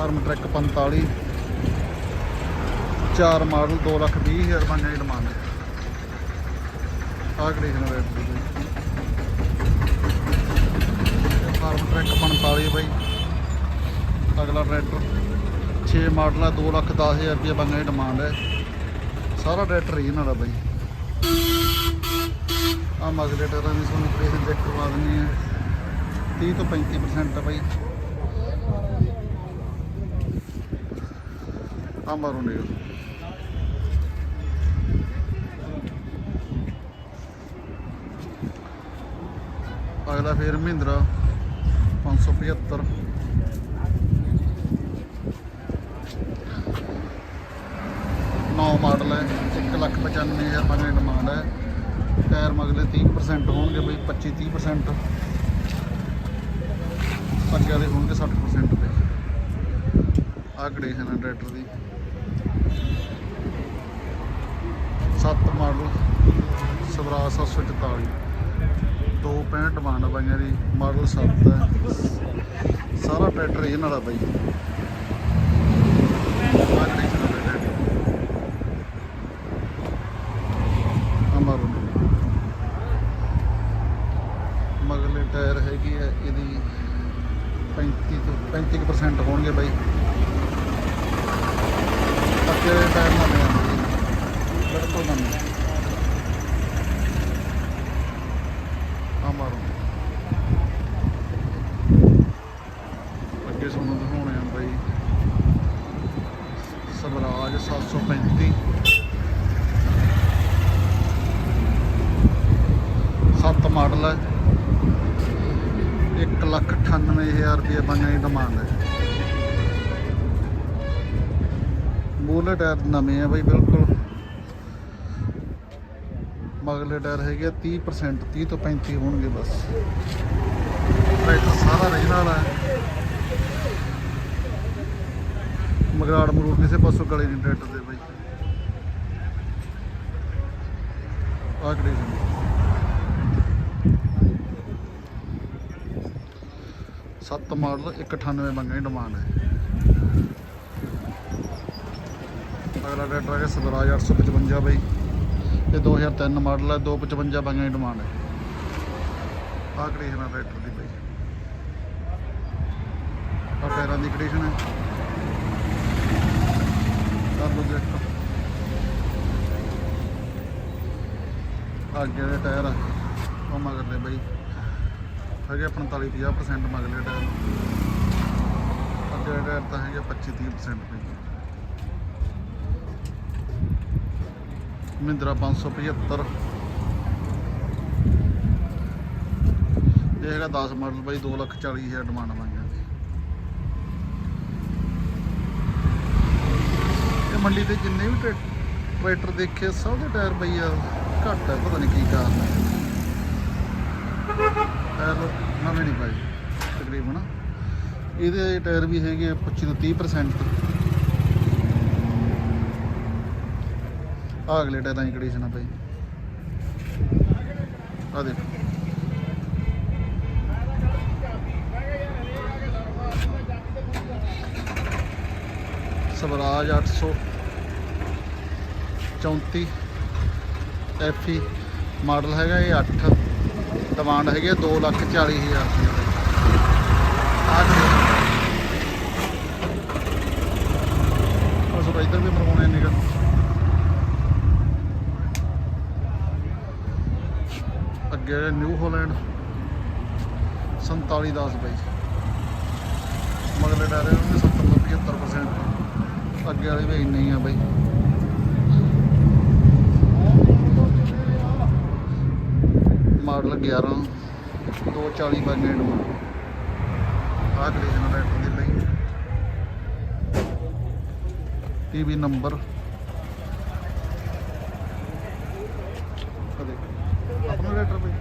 Farm track 45 ਚਾਰ model 2 lakh 20 ਹਜ਼ਾਰ ਬਣਿਆ ਦੀ ਡਿਮਾਂਡ ਹੈ ਆਹ ਕੰਡੀਸ਼ਨ ਰੇਟ ਦੀ ਫਾਰਮ ਟਰੈਕ 45 ਬਾਈ। ਅਗਲਾ ਟਰੈਕਟਰ। 6 ਮਾਡਲ ਹੈ 2 ਲੱਖ 10 ਹਜ਼ਾਰ ਰੁਪਏ ਬਣਿਆ ਦੀ ਡਿਮਾਂਡ ਹੈ ਸਾਰਾ ਟਰੈਕਟਰ ਹੀ ਨਾਲ ਆ ਆ ਮਗਲੇ ਟਾਇਰਾਂ ਦੀ ਤੁਹਾਨੂੰ ਪ੍ਰੇਸ ਚੈੱਕ ਕਰਵਾ ਦਿੰਦੇ ਹੈ 30 ਤੋਂ 35% ਆ ਬਈ। ਆ ਮਾਰੋ ਨੇ ਅਗਲਾ ਫੇਰ ਮਹਿੰਦਰਾ 575 ਨੌ ਮਾਡਲ ਹੈ 195000 ਰੁਪਏ ਦੀ ਡਿਮਾਂਡ ਹੈ ਟਾਇਰ ਮਗਲੇ 30% ਹੋਣਗੇ ਬਈ 25 30% ਅੱਗੇ ਵਾਲੇ ਹੋਣਗੇ 60% ਦੇ ਆਹ ਕੰਡੀਸ਼ਨ ਹੈ ਟਰੈਕਟਰ ਦੀ 7 ਮਾਡਲ ਸਵਰਾ 744 ਦੋ 65 ਡਿਮਾਂਡ ਆ ਬਾਈਆਂ ਦੀ, ਮਾਡਲ 7 ਹੈ। ਸਾਰਾ ਟਰੈਕਟਰ ਇਹ ਨਾਲ ਬਾਈ ਆਹ ਕੰਡੀਸ਼ਨ ਹੈ ਟਰੈਕਟਰ ਆਹ ਮਾਰੋ ਮਗਲੇ ਟਾਇਰ ਹੈਗੀ ਹੈ ਇਹਦੀ 35 ਤੋਂ 35% ਹੋਣਗੇ ਬਾਈ ਅੱਗੇ ਦੇ ਟਾਇਰ ਨਵੇਂ ਆਉਂਦੇ ਜੀ ਬਿਲਕੁਲ ਨਵੇਂ ਆ ਮਾਰੋ ਅੱਗੇ ਤੁਹਾਨੂੰ ਦਿਖਾਉਣੇ ਆ ਬਾਈ ਸਵਰਾਜ 735 ਸੱਤ ਮਾਡਲ ਹੈ 1 ਲੱਖ 98000 ਰੁਪਏ ਬਣਿਆ ਦੀ ਡਿਮਾਂਡ ਹੈ। ਮੂਲੇ ਟਾਇਰ ਨਵੇਂ ਆ ਬਈ, ਬਿਲਕੁਲ। ਮਗਲੇ ਟਾਇਰ ਹੈਗੇ ਆ 30% 30 ਤੋਂ 35 ਹੋਣਗੇ ਬਸ। ਟਰੈਕਟਰ ਸਾਰਾ ਰੀਜਨਲ ਹੈ ਮਗਰਾੜ ਮਰੂੜ ਕਿਸੇ ਪਾਸੋਂ ਗਲੇ ਨਹੀਂ ਟਰੈਕਟਰ ਦੇ ਬਈ। ਆਹ ਕੰਡੀਸ਼ਨ ਸੱਤ ਮਾਡਲ 198 ਮੰਗਣੀ ਡਿਮਾਂਡ ਹੈ। ਅਗਲਾ ਟਰੈਕਟਰ ਹੈਗਾ ਸਵਰਾਜ 855 ਬਈ। ਇਹ 2003 ਮਾਡਲ ਹੈ 255 ਮੰਗਣੀ ਡਿਮਾਂਡ ਹੈ। ਆਹ ਕੰਡੀਸ਼ਨ ਹੈ ਟਰੈਕਟਰ ਦੀ ਬਾਈ? ਆਹ ਟਾਇਰਾਂ ਦੀ ਕੰਡੀਸ਼ਨ ਹੈ। ਕਰ ਲਓ ਚੈੱਕ ਅੱਗੇ ਦੇ ਟਾਇਰ ਆ, ਉਹ ਮਗਰਲੇ ਬਈ। ਹੈਗੇ 45 50% ਮਗਲੇ ਟਾਇਰ ਅੱਗੇ ਟਾਇਰ ਤਾਂ ਹੈਗੇ 25 30% ਪਈ ਮਹਿੰਦਰਾ 575 ਇਹ ਹੈਗਾ 10 ਮਾਡਲ ਬਾਈ 2 ਲੱਖ 40 ਹਜ਼ਾਰ ਡਿਮਾਂਡ ਮੰਗਿਆ ਇਹ ਮੰਡੀ ਤੇ ਜਿੰਨੇ ਵੀ ਟਰੈ- ਟਰੈਕਟਰ ਦੇਖੇ, ਸਭ ਦੇ ਟਾਇਰ ਬਈ ਆ ਘੱਟ ਹੈ ਪਤਾ ਨਹੀਂ ਕੀ ਕਾਰਨ ਹੈ ਟਾਇਰ ਨਵੇਂ ਨਹੀਂ ਪਾਏ, ਤਕਰੀਬਨ। ਇਹਦੇ ਟਾਇਰ ਵੀ ਹੈਗੇ ਆ 25 ਤੋਂ 30% ਆਹ ਅਗਲੇ ਟਾਇਰਾਂ ਦੀ ਕੰਡੀਸ਼ਨ ਆ ਭਾਈ ਆ ਦੇਖੋ। ਸਵਰਾਜ 834 ਐਫੀ ਮਾਡਲ ਹੈਗਾ ਇਹ 8 ਡਿਮਾਂਡ ਹੈਗੀ 2 ਲੱਖ 40 ਹਜ਼ਾਰ ਰੁਪਏ ਆ ਉਸ ਇੱਧਰ ਵੀ ਮਰਵਾਉਣੇ ਨਿਕਲ ਅੱਗੇ ਨਿਊ ਹੋਲੈਂਡ। ਹਾਲੈਂਡ 4710 ਬਾਈ। ਮਗਲੇ ਟਾਇਰ ਉਹਨੇ 70 ਤੋਂ 75% ਅੱਗੇ ਵਾਲੇ ਵੀ ਇੰਨੇ ਹੀ ਆ ਬਾਈ ਮਾਡਲ 11 240 ਬਾਈ ਨੂੰ ਆਹ ਕੰਡੀਸ਼ਨ ਟਰੈਕਟਰ ਦੀ ਲਈ ਟੀਵੀ ਨੰਬਰ ਆਪਣਾ ਟਰੈਕਟਰ ਬਈ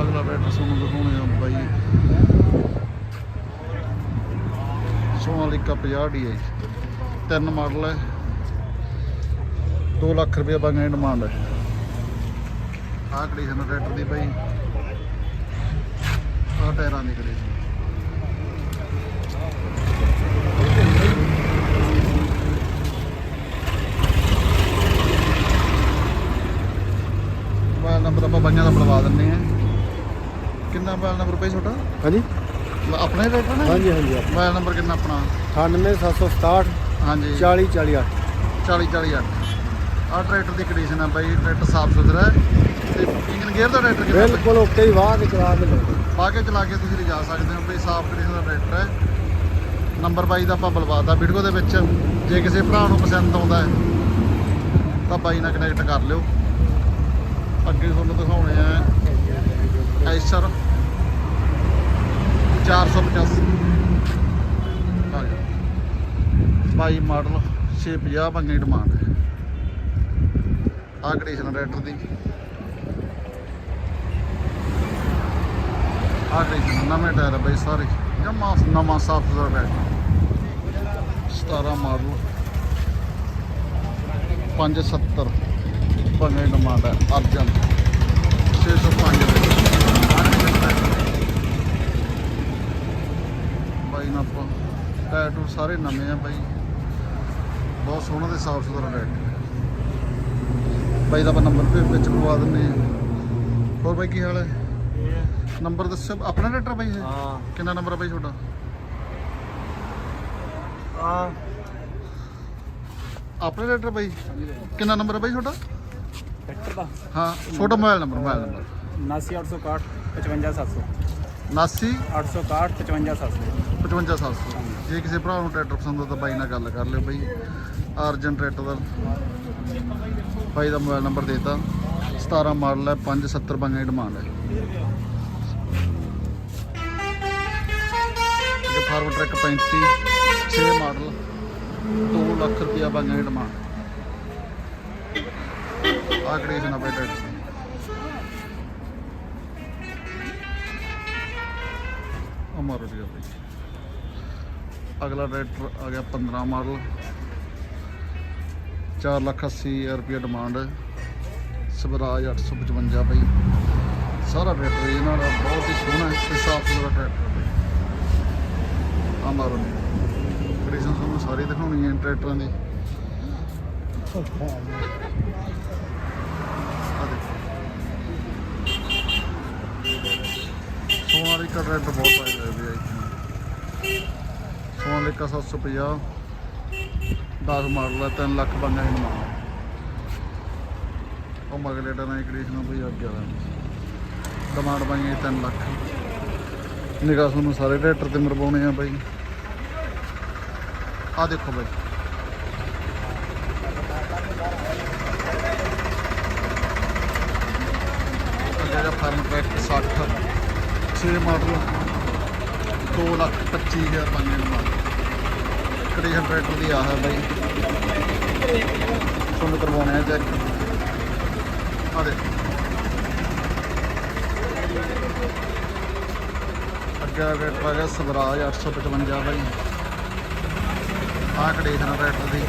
ਅਗਲਾ ਬੈਟਰ ਤੁਹਾਨੂੰ ਦਿਖਾਉਣੇ ਆ ਬਾਈ। ਸੋਨਾਲੀਕਾ 50 ਡੀ ਹੈ ਤਿੰਨ ਮਾਡਲ ਹੈ 2 ਲੱਖ ਰੁਪਏ ਬਾਂਗੇ ਡਿਮਾਂਡ ਹੈ ਆਹ ਕੰਡੀਸ਼ਨ ਟਰੈਕਟਰ ਦੀ ਭਾਈ ਆਹ ਟਾਇਰਾਂ ਦੀ ਕੰਡੀਸ਼ਨ ਮੋਬਾਈਲ ਨੰਬਰ ਆਪਾਂ ਬਾਈਆਂ ਦਾ ਬਣਵਾ ਦਿੰਨੇ ਆ ਕਿੰਨਾ ਮੋਬਾਈਲ ਨੰਬਰ ਭਾਈ ਛੋਟਾ ਹਾਂਜੀ। ਆਪਣਾ ਹੀ ਟਰੈਕਟਰ ਨਾ? ਹਾਂਜੀ ਹਾਂਜੀ ਮੋਬਾਈਲ ਨੰਬਰ ਕਿੰਨਾ ਆਪਣਾ? 98767 ਹਾਂਜੀ। 40 40 8 40 40 8 ਆ ਟਰੈਕਟਰ ਦੀ ਕੰਡੀਸ਼ਨ ਆ ਬਾਈ ਟਰੈਕਟਰ ਸਾਫ਼ ਸੁਥਰਾ ਹੈ। ਤੇ ਇੰਜਨ ਗੇਅਰ ਦਾ ਟਰੈਕਟਰ ਕਿੰਨਾ? ਬਿਲਕੁਲ ਓਕੇ ਹੀ ਵਾਹ ਤੇ ਕਰਾ ਕੇ ਲਓ। ਪਾ ਕੇ ਚਲਾ ਕੇ ਤੁਸੀਂ ਲਿਜਾ ਸਕਦੇ ਹੋ ਬਈ ਸਾਫ਼ ਕੰਡੀਸ਼ਨ ਦਾ ਟਰੈਕਟਰ ਹੈ। ਨੰਬਰ ਬਾਈ ਦਾ ਆਪਾਂ ਬੁਲਵਾਤਾ ਵੀਡੀਓ ਦੇ ਵਿੱਚ। ਜੇ ਕਿਸੇ ਭਰਾ ਨੂੰ ਪਸੰਦ ਆਉਂਦਾ ਹੈ ਤਾਂ ਬਾਈ ਨਾਲ ਕਨੈਕਟ ਕਰ ਲਿਓ। ਅੱਗੇ ਤੁਹਾਨੂੰ ਦਿਖਾਉਣੇ ਆ ਐਸਰ 485 ਆ ਗਿਆ। ਬਾਈ ਮਾਡਲ 650 ਬੰਗੇ ਡਿਮਾਂਡ ਹੈ। ਆ ਕੰਡੀਸ਼ਨ ਟਰੈਕਟਰ ਦੀ ਆ ਕੰਡੀਸ਼ਨ ਨਵੇਂ ਟਾਇਰ ਆ ਬਈ ਸਾਰੇ। ਜਮਾ ਨਵਾਂ ਸਾਫ਼ ਸੁਥਰਾ ਟਾਇਰ 17 ਮਾਡਲ। 570 ਬੰਗੇ ਡਿਮਾਂਡ ਹੈ ਅਰਜਨ। 605 ਦੇ। ਬਾਈ ਨਾ ਆਪਾਂ ਟਾਇਰ ਟੂਰ ਸਾਰੇ ਨਵੇਂ ਆ ਬਾਈ। ਬਹੁਤ ਸੋਹਣਾ ਤੇ ਸਾਫ਼ ਸੁਥਰਾ ਟਾਇਰ ਬਾਈ ਦਾ ਆਪਾਂ ਨੰਬਰ ਵੀ ਵਿੱਚ ਪਵਾ ਦਿੰਦੇ ਆ ਹੋਰ ਬਾਈ ਕੀ ਹਾਲ ਹੈ? ਨੰਬਰ ਦੱਸੋ ਆਪਣਾ ਟਰੈਕਟਰ ਬਾਈ ਇਹ? ਹਾਂ। ਕਿੰਨਾ ਨੰਬਰ ਹੈ ਬਾਈ ਤੁਹਾਡਾ? ਹਾਂ। ਆਪਣਾ ਟਰੈਕਟਰ ਬਾਈ? ਕਿੰਨਾ ਨੰਬਰ ਹੈ ਬਾਈ ਤੁਹਾਡਾ? ਟਰੈਕਟਰ ਦਾ ਹਾਂ ਛੋਟਾ ਮੋਬਾਈਲ ਨੰਬਰ ਮੋਬਾਈਲ ਨੰਬਰ 79861 55700 79 861 55700 55700 ਜੇ ਕਿਸੇ ਭਰਾ ਨੂੰ ਟਰੈਕਟਰ ਪਸੰਦ ਆ ਤਾਂ ਬਾਈ ਨਾਲ ਗੱਲ ਕਰ ਲਿਓ ਬਾਈ। ਅਰਜਨ ਟਰੈਕਟਰ ਦਾ। ਬਾਈ ਦਾ ਮੋਬਾਈਲ ਨੰਬਰ ਦੇਤਾ। 17 ਮਾਡਲ ਹੈ 570 ਬੰਗੇ ਡਿਮਾਂਡ ਹੈ। ਇਹ ਫਾਰਵਰਡ ਟਰੈਕ 35 6 ਮਾਡਲ 2 ਲੱਖ ਰੁਪਇਆ ਬੰਗੇ ਡਿਮਾਂਡ ਆ ਕੰਡੀਸ਼ਨ ਆ ਬਾਈ ਟਰੈਕਟਰ ਦੀ। ਉਹ ਮਾਰੋ ਅਗਲਾ ਟਰੈਕਟਰ ਆ ਗਿਆ 15 ਮਾਡਲ। 4 ਲੱਖ 80 ਹਜ਼ਾਰ ਰੁਪਏ ਡਿਮਾਂਡ ਹੈ। ਸਵਰਾਜ 855 ਬਈ। ਸਾਰਾ ਟਰੈਕਟਰ ਇਹਨਾਂ ਦਾ ਬਹੁਤ ਹੀ ਸੋਹਣਾ ਤੇ ਸਾਫ਼ ਸੁਥਰਾ ਟਰੈਕਟਰ ਹੈ ਆ ਮਾਰੋ ਕੰਡੀਸ਼ਨ ਤੁਹਾਨੂੰ ਸਾਰੀ ਦਿਖਾਉਣੀ ਹੈ ਟਰੈਕਟਰਾਂ ਦੀ। ਆ ਦੇਖੋ। ਸੋਨਾਲੀਕਾ ਟਰੈਕਟਰ ਬਹੁਤ ਆਏ ਹੋਏ ਵੀ ਇੱਥੇ ਸੋਨਾਲੀਕਾ 750 10 ਮਾਡਲ ਹੈ 3 ਲੱਖ ਬੰਦਾ ਹੀ ਮਾਡਲ। ਉਹ ਮਗਲੇ ਦਾ ਨਾ ਕੰਡੀਸ਼ਨ ਕੋਈ ਅੱਗੇ ਵਾਲਾ ਡਿਮਾਂਡ ਪਾਈਏ 3 ਲੱਖ। ਨਿਗਾਹ ਤੁਹਾਨੂੰ ਸਾਰੇ ਟਰੈਕਟਰ ਤੇ ਮਰਵਾਉਣੇ ਆ ਬਾਈ। ਆ ਦੇਖੋ ਬਾਈ। ਜਿਹੜਾ ਫਾਰਮ ਟਰੈਕ 60 6 ਮਾਡਲ। 2 ਲੱਖ 25 ਹਜ਼ਾਰ ਬੰਦੇ ਨੂੰ ਮਾਡਲ। ਕੰਡੀਸ਼ਨ ਟਰੈਕਟਰ ਦੀ ਆ ਹੈ ਬਾਈ। ਤੁਹਾਨੂੰ ਕਰਵਾਉਣੇ ਆ ਚੈੱਕ ਆ ਦੇ ਅੱਗੇ ਟਰੈਕਟਰ ਆ ਗਿਆ ਸਵਰਾਜ 855 ਬਾਈ। ਆਹ ਕੰਡੀਸ਼ਨ ਟਰੈਕਟਰ ਦੀ।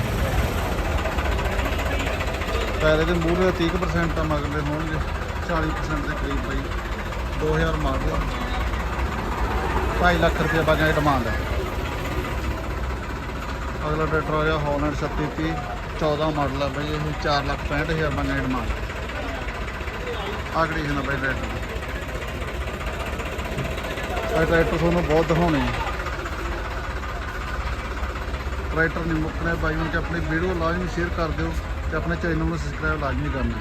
ਪਹਿਲੇ ਦੇ ਮੂਹਰੇ 30% ਤਾਂ ਮਗਲੇ ਹੋਣਗੇ 40% ਦੇ ਕਰੀਬ ਬਾਈ। 2000 ਮਾਡਲ 2.5 ਲੱਖ ਰੁਪਏ ਬਾਗਾ ਡਿਮਾਂਡ ਹੈ ਅਗਲਾ ਟਰੈਕਟਰ ਆ ਗਿਆ ਹੌਲੈਂਡ 3630 14 ਮਾਡਲ ਆ ਬਾਈ, ਇਹ 4 ਲੱਖ 65000 ਬਾਗਾ ਡਿਮਾਂਡ ਆ ਕੰਡੀਸ਼ਨ ਆ ਬਾਈ ਟਰੈਕਟਰ? ਦੀ ਇਹ ਟਰੈਕਟਰ ਤੁਹਾਨੂੰ ਬਹੁਤ ਦਿਖਾਉਣੇ ਟਰੈਕਟਰ ਨਹੀਂ ਮੁੱਕਣੇ, ਬਾਈ ਨੂੰ ਕਿ ਆਪਣੀ ਵੀਡੀਓ ਲਾਜ਼ਮੀ ਸ਼ੇਅਰ ਕਰ ਦਿਓ ਤੇ ਆਪਣੇ ਚੈਨਲ ਨੂੰ ਸਬਸਕ੍ਰਾਈਬ ਲਾਜ਼ਮੀ ਕਰਨਾ।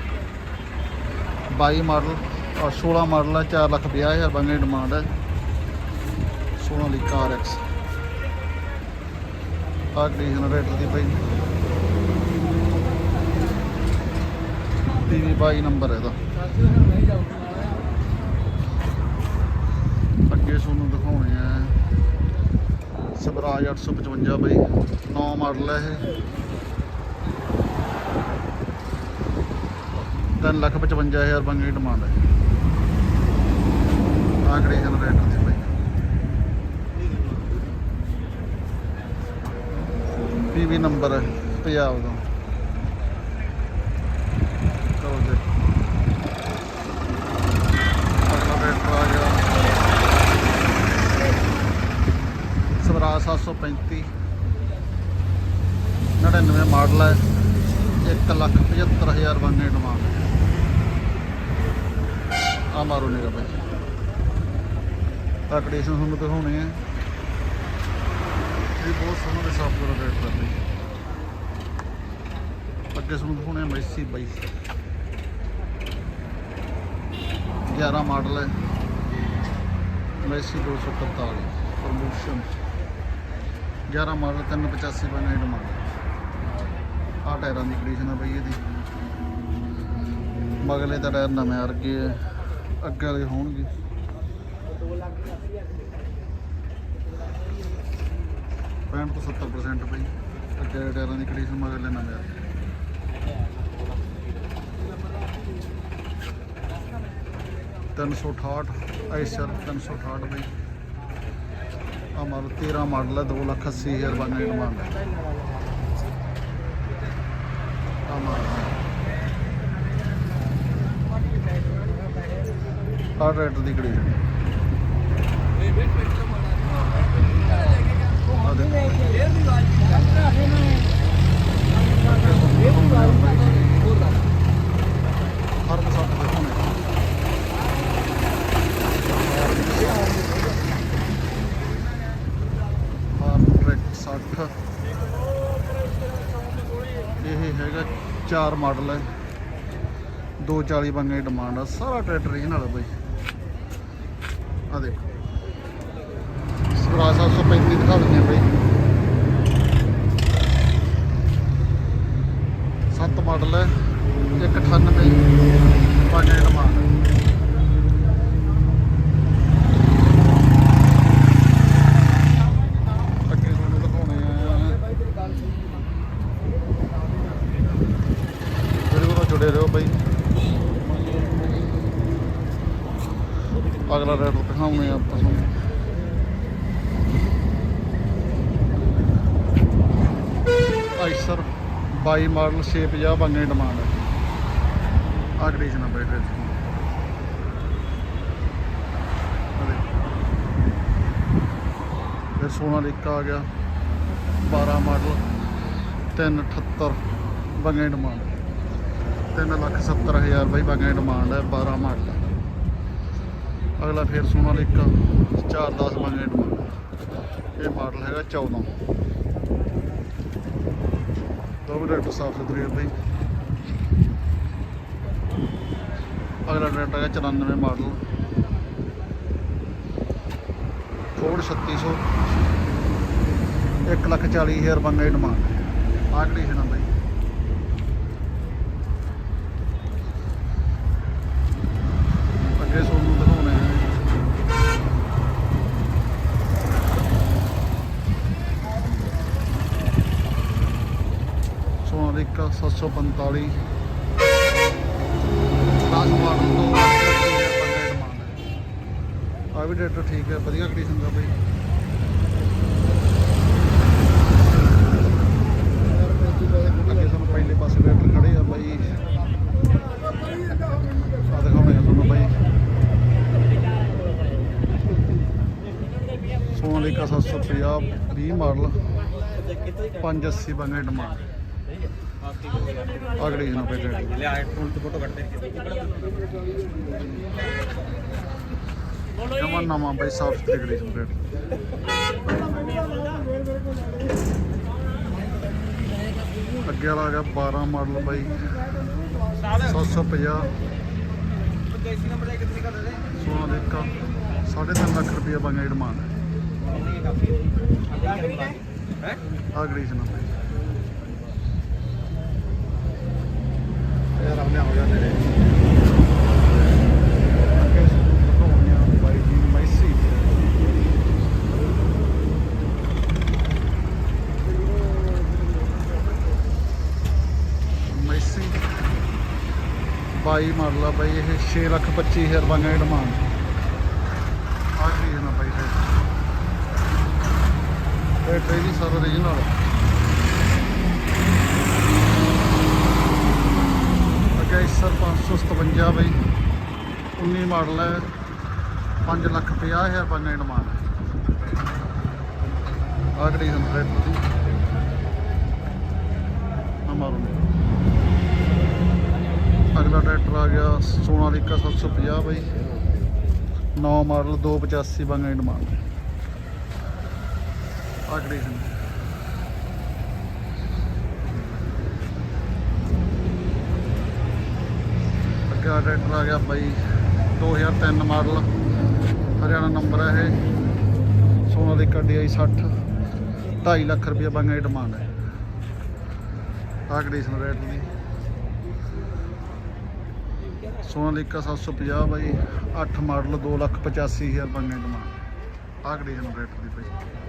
ਬਾਈ ਮਾਡਲ ਔਰ 16 ਮਾਡਲ ਹੈ 4 ਲੱਖ 50 ਹਜ਼ਾਰ ਬੰਗੇ ਡਿਮਾਂਡ ਹੈ 16 ਲਈ ਕਾਰ ਐਕਸ ਆ ਕੰਡੀਸ਼ਨ ਰੇਟਰ ਦੀ ਭਾਈ ਟੀਵੀ 22 ਨੰਬਰ ਇਹਦਾ। ਅੱਗੇ ਤੁਹਾਨੂੰ ਦਿਖਾਉਣੇ ਆ। ਸਵਰਾਜ 855 ਬਈ 9 ਮਾਡਲ ਹੈ ਇਹ। 3 ਲੱਖ 55 ਹਜ਼ਾਰ ਬੰਗੇ ਡਿਮਾਂਡ ਹੈ ਆ ਜਨਰੇਟਰ ਦੀ ਬਈ ਪੀਵੀ ਨੰਬਰ ਹੈ, ਪੰਜਾਬ ਦਾ। ਚਲੋ ਜੀ। ਅਗਲਾ ਟਰੈਕਟਰ ਆ ਸਵਰਾਜ 735 99 ਮਾਡਲ ਹੈ। 1 ਲੱਖ 75000 ਬੰਗੇ ਡਿਮਾਂਡ ਹੈ ਆ ਮਾਰੋ ਨਿਗਾ ਬਾਈ। ਆ ਕੰਡੀਸ਼ਨ ਤੁਹਾਨੂੰ ਦਿਖਾਉਣੇ ਹੈ। ਇਹ ਬਹੁਤ ਸੋਹਣਾ ਤੇ ਸਾਫ਼ ਸੁਥਰਾ ਰੇਟ ਕਰਦੇ ਅੱਗੇ ਤੁਹਾਨੂੰ ਦਿਖਾਉਣੇ ਆ ਮੈਸੀ ਬਾਈ। 11 ਮਾਡਲ ਹੈ। ਮੈਸੀ 245 ਪ੍ਰਮੋਸ਼ਨ 11 ਮਾਡਲ 385 ਬਣੇ ਡਿਮਾਂਡ ਆ ਟਾਇਰਾਂ ਦੀ ਕੰਡੀਸ਼ਨ ਆ ਬਈ ਇਹਦੀ। ਮਗਲੇ ਤਾਂ ਟਾਇਰ ਨਵੇਂ ਵਰਗੇ ਆ। ਅੱਗੇ ਵਾਲੇ ਹੋਣਗੇ। ਪੈਂਹਠ ਤੋਂ 70% ਪਈ ਅੱਗੇ ਵਾਲੇ ਟਾਇਰਾਂ ਦੀ ਕੰਡੀਸ਼ਨ ਮਗਲੇ ਨਵੇਂ ਵਰਗੇ ਤਿੰਨ ਸੌ ਅਠਾਹਠ ਆਈਸਰ ਤਿੰਨ ਸੌ ਅਠਾਹਠ ਬਈ। ਆ ਮਾਡਲ 13 ਮਾਡਲ ਹੈ 2 ਲੱਖ 80 ਹਜ਼ਾਰ ਬਣੇ ਡਿਮਾਂਡ ਹੈ ਆ ਮਾਡਲ ਆ ਰੇਟ ਦੀ ਕੜੀ ਆ ਦੇਖੋ ਹਰ ਮਸਾਟ ਦੇ ਹੋਣੇ ਹਾਰਟ 60 ਇਹ ਹੈਗਾ ਚਾਰ ਮਾਡਲ ਹੈ। 240 ਬੰਗੇ ਡਿਮਾਂਡ ਆ। ਸਾਰਾ ਟਰੈਕਟਰ ਰੀਜਨਲ ਹੈ ਬਾਈ। ਆ ਦੇਖੋ ਸਵਰਾਜ 735 ਦਿਖਾ ਦਿੰਦੇ ਆ ਬਾਈ ਸੱਤ ਮਾਡਲ ਹੈ 198 ਬੰਗੇ ਡਿਮਾਂਡ ਅੱਗੇ ਤੁਹਾਨੂੰ ਦਿਖਾਉਣੇ ਆ ਵੀਡੀਓ ਨਾਲ ਜੁੜੇ ਰਹੋ ਬਾਈ ਅਗਲਾ ਰੇਟ ਦਿਖਾਉਣੇ ਆ ਆਪਾਂ ਤੁਹਾਨੂੰ ਆਈਸਰ 22 ਮਾਡਲ 650 ਬੰਗੇ ਡਿਮਾਂਡ ਹੈ ਆ ਕੰਡੀਸ਼ਨ ਆ ਬਾਈ ਰੇਟ ਫਿਰ ਸੋਨਾਲੀਕਾ ਆ ਗਿਆ। 12 ਮਾਡਲ 378 ਬੰਗੇ ਡਿਮਾਂਡ 3 ਲੱਖ 70 ਹਜ਼ਾਰ ਬਾਈ ਬੰਗੇ ਡਿਮਾਂਡ ਹੈ 12 ਮਾਡਲ। ਅਗਲਾ ਫਿਰ ਸੋਨਾਲੀਕਾ 410 ਬੰਗੇ ਡਿਮਾਂਡ ਇਹ ਮਾਡਲ ਹੈਗਾ 14 ਦੋਵੇਂ ਵੀ ਸਾਫ਼ ਸੁਥਰੇ ਹੈ ਬਾਈ। ਅਗਲਾ ਰੇਟ ਹੈਗਾ 94 ਮਾਡਲ। ਫੋਰਡ 3600 1 ਲੱਖ 40 ਹਜ਼ਾਰ ਬੰਗੇ ਡਿਮਾਂਡ ਆਹ ਕੰਡੀਸ਼ਨ ਆ ਬਾਈ ਅੱਗੇ ਤੁਹਾਨੂੰ ਦਿਖਾਉਣੇ ਆ ਸੋਨਾਲੀਕਾ 745 10 ਮਾਡਲ ਤੋਂ ਆ। ਵੀ ਡਾਟਾ ਠੀਕ ਹੈ, ਵਧੀਆ ਕੰਡੀਸ਼ਨ ਦਾ ਬਈ। ਅੱਗੇ ਸਾਨੂੰ ਪਹਿਲੇ ਪਾਸੇ ਡਾਕਟਰ ਖੜੇ ਆ ਬਾਈ। ਆ ਦਿਖਾਉਣੇ ਆ ਤੁਹਾਨੂੰ ਬਾਈ। ਸੋਨਾਲੀਕਾ 750 20 ਮਾਡਲ 580 ਬੰਗੇ ਡਿਮਾਂਡ ਅਗਲੇ ਜਨੋਂ ਪੇਟ ਲੈ ਆਏ ਫੋਟੋ ਕੱਟ ਦੇ ਜਮਨ ਨਾਮਾ ਬਈ ਸਾਫ਼ ਤਰੀਕੇ ਦੇ ਪੇਟ ਅੱਗੇ ਵਾਲਾ ਹੈਗਾ 12 ਮਾਡਲ ਬਾਈ। 750 ਦੇਸੀ ਨੰਬਰ ਕਿੰਨੇ ਕਰ ਦੇ ਸੋਨਾ ਦੇਖਾ 3.5 ਲੱਖ ਰੁਪਏ ਬਾਈਆਂ ਡਿਮਾਂਡ ਹੈ ਹੈ ਅਗਲੀ ਜਨੋਂ ਬਾਈ ਹੋ ਜਾਂਦੇ ਨੇ। ਅੱਗੇ ਬਾਈ ਜੀ ਮੈਸੀ ਮੈਸੀ 22 ਮਾਡਲ ਆ ਬਾਈ ਇਹ 6 ਲੱਖ 25 ਹਜ਼ਾਰ ਬੰਗਾ ਡਿਮਾਂਡ। ਆ ਕੰਡੀਸ਼ਨ ਆ ਬਾਈ ਤੇ ਇਹ ਟ੍ਰੇਲੀ ਸਾਰਾ ਰੀਜਨਲ ਅੱਗੇ ਆਈਸਰ 557 ਬਈ। 19 ਮਾਡਲ ਹੈ। 5 ਲੱਖ 50 ਹਜ਼ਾਰ ਰੁਪਏ ਨੇ ਡਿਮਾਂਡ ਆ ਗੱਡੀ 100 ਦੀ ਅਮਾਰੂ ਅਗਲਾ ਟਰੈਕਟਰ ਆ ਗਿਆ ਸੋਨਾਲੀਕਾ 750 ਬਾਈ। 9 ਮਾਡਲ 285 ਬੰਗਾ ਡਿਮਾਂਡ ਆ ਆਗੜੀ 100 ਦਾ ਟਰੈਕਟਰ ਆ ਗਿਆ ਬਾਈ 2003 ਮਾਡਲ। ਹਰਿਆਣਾ ਨੰਬਰ ਹੈ ਇਹ। ਸੋਨਾ ਦੀ ਕੱਡੀ ਆਈ 60 2.5 ਲੱਖ ਰੁਪਏ ਬੰਗਾ ਦੀ ਡਿਮਾਂਡ ਹੈ ਆ ਕੰਡੀਸ਼ਨ ਰੇਟ ਦੀ ਸੋਨਾਲੀਕਾ 750 ਬਾਈ 8 ਮਾਡਲ 2 ਲੱਖ 85 ਹਜ਼ਾਰ ਬੰਗਾ ਡਿਮਾਂਡ ਆ ਕੰਡੀਸ਼ਨ ਰੇਟ ਦੀ ਭਾਈ